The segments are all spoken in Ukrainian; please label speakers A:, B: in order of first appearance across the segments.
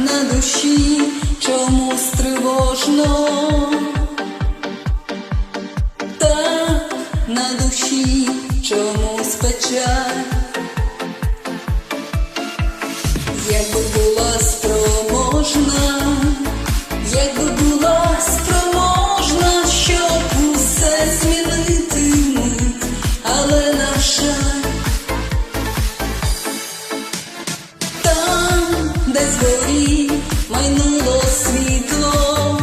A: на душі чомусь тривожно, та на душі чомусь печаль, якби була спроможна, якби де згорі майнуло світло,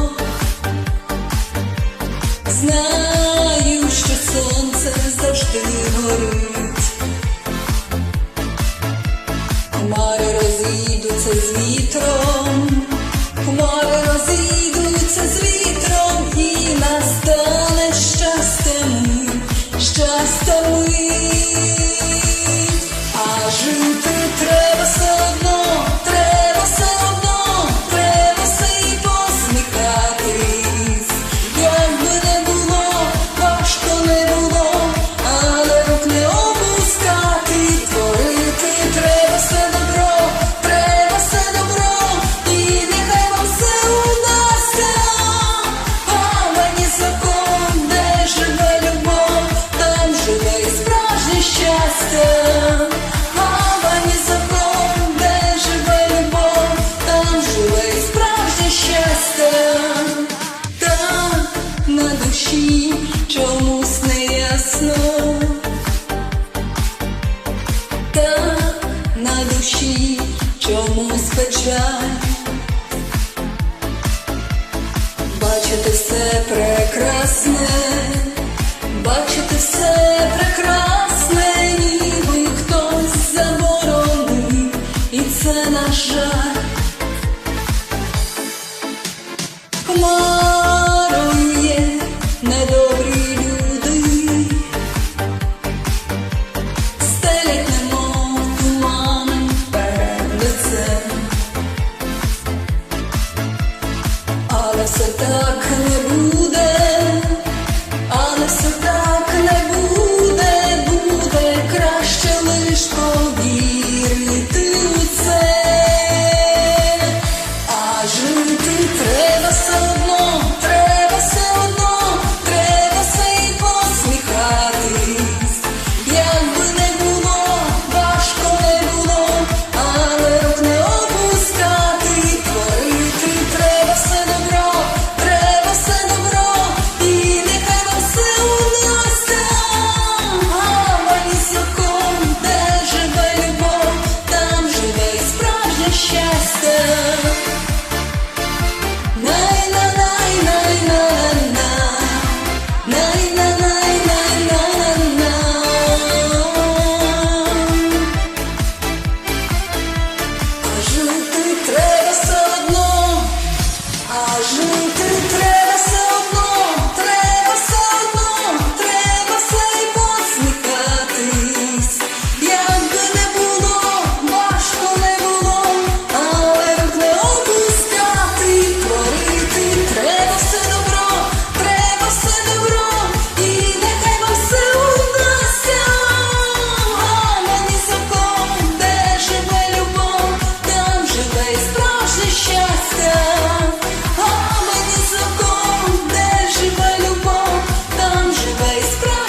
A: знаю, що сонце завжди горить, хмари розійдуться з вітром, хмари розійдуться з вітром, і настане щастя щастя мить. А жити треба все одно, на душі чомусь не ясно, та на душі чомусь печаль, бачити все прекрасне, бачити все прекрасне, ніби хтось заборонив, і це на жаль. Come. все так не буде, але все так не буде, буде краще лиш повірити у це, а жити треба все одно. Там живе і справжнє.